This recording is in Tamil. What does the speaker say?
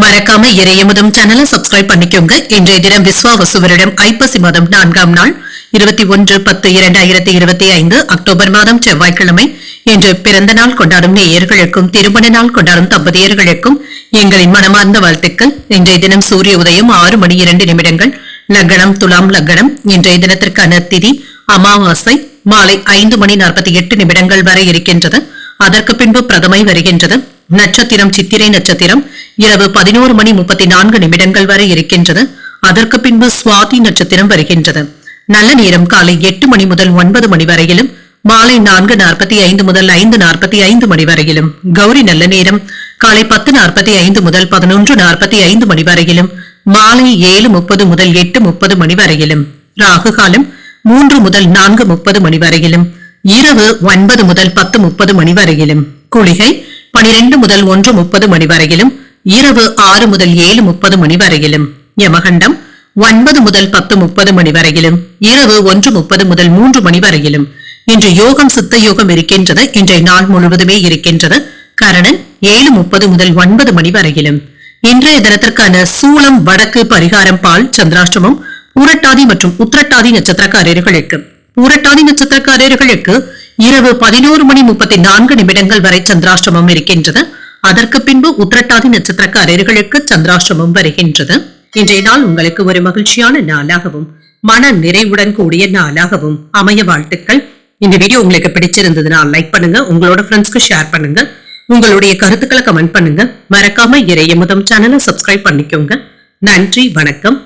மறக்காம இறையமுதம் சேனலை சப்ஸ்கிரைப் பண்ணிக்கோங்க. இன்றைய தினம் விஸ்வாவசு வருடம் ஐப்பசி மாதம் நான்காம் நாள் இருபத்தி ஒன்று பத்து இரண்டாயிரத்தி இருபத்தி ஐந்து அக்டோபர் மாதம் செவ்வாய்க்கிழமை. இன்று பிறந்த நாள் கொண்டாடும் நேயர்களுக்கும் திருமண நாள் கொண்டாடும் தம்பதியர்களுக்கும் எங்களின் மனமார்ந்த வாழ்த்துக்கள். இன்றைய தினம் சூரிய உதயம் ஆறு மணி இரண்டு நிமிடங்கள். லக்னம் துலாம் லக்னம் இன்றைய தினத்திற்கான திதி அமாவாசை மாலை ஐந்து மணி நாற்பத்தி எட்டு நிமிடங்கள் வரை இருக்கின்றது. அதற்கு பின்பு பிரதமை வருகின்றது. நட்சத்திரம் சித்திரை நட்சத்திரம் இரவு பதினோரு மணி முப்பத்தி நான்கு நிமிடங்கள் வரை இருக்கின்றது. அதற்கு பின்பு சுவாதி நட்சத்திரம் வருகின்றது. நல்ல நேரம் காலை எட்டு மணி முதல் ஒன்பது மணி வரையிலும் மாலை நான்கு நாற்பத்தி ஐந்து முதல் ஐந்து நாற்பத்தி ஐந்து மணி வரையிலும். கௌரி நல்ல நேரம் காலை பத்து நாற்பத்தி ஐந்து முதல் பதினொன்று நாற்பத்தி ஐந்து மணி வரையிலும் மாலை ஏழு முப்பது முதல் எட்டு முப்பது மணி வரையிலும். ராகு காலம் மூன்று முதல் நான்கு முப்பது மணி வரையிலும் இரவு ஒன்பது முதல் பத்து முப்பது மணி வரையிலும். குளிகை பனிரெண்டு முதல் ஒன்று முப்பது மணி வரையிலும் இரவு ஆறு முதல் ஏழு முப்பது மணி வரையிலும் யமகண்டம் ஒன்பது முதல் பத்து முப்பது மணி வரையிலும் இரவு ஒன்று முப்பது முதல் மூன்று மணி வரையிலும். இன்று யோகம் சித்த யோகம் இருக்கின்றது. இன்றைய நாள் முழுவதுமே இருக்கின்றது. கரணன் ஏழு முப்பது முதல் ஒன்பது மணி வரையிலும். இன்றைய தினத்திற்கான சூளம் வடக்கு பரிகாரம் பால் சந்திராஷ்டமம் பூரட்டாதி மற்றும் உத்திரட்டாதி நட்சத்திரக்காரர்களுக்கு பூரட்டாதி நட்சத்திரக்காரர்களுக்கு இரவு பதினோரு மணி முப்பத்தி நான்கு நிமிடங்கள் வரை சந்திராஷ்டமம் இருக்கின்றது. அதற்கு பின்பு உத்திரட்டாதி நட்சத்திரக்காரர்களுக்கு சந்திராஷ்டமம் வருகின்றது. இன்றைய நாள் உங்களுக்கு ஒரு மகிழ்ச்சியான நாளாகவும் மன நிறைவுடன் கூடிய நாளாகவும் அமைய வாழ்த்துக்கள். இந்த வீடியோ உங்களுக்கு பிடிச்சிருந்ததுன்னா லைக் பண்ணுங்க உங்களோட ஃப்ரெண்ட்ஸ்க்கு ஷேர் பண்ணுங்க உங்களுடைய கருத்துக்களை கமெண்ட் பண்ணுங்க. மறக்காம இறையமுதம் சேனலை சப்ஸ்கிரைப் பண்ணிக்கோங்க. நன்றி வணக்கம்.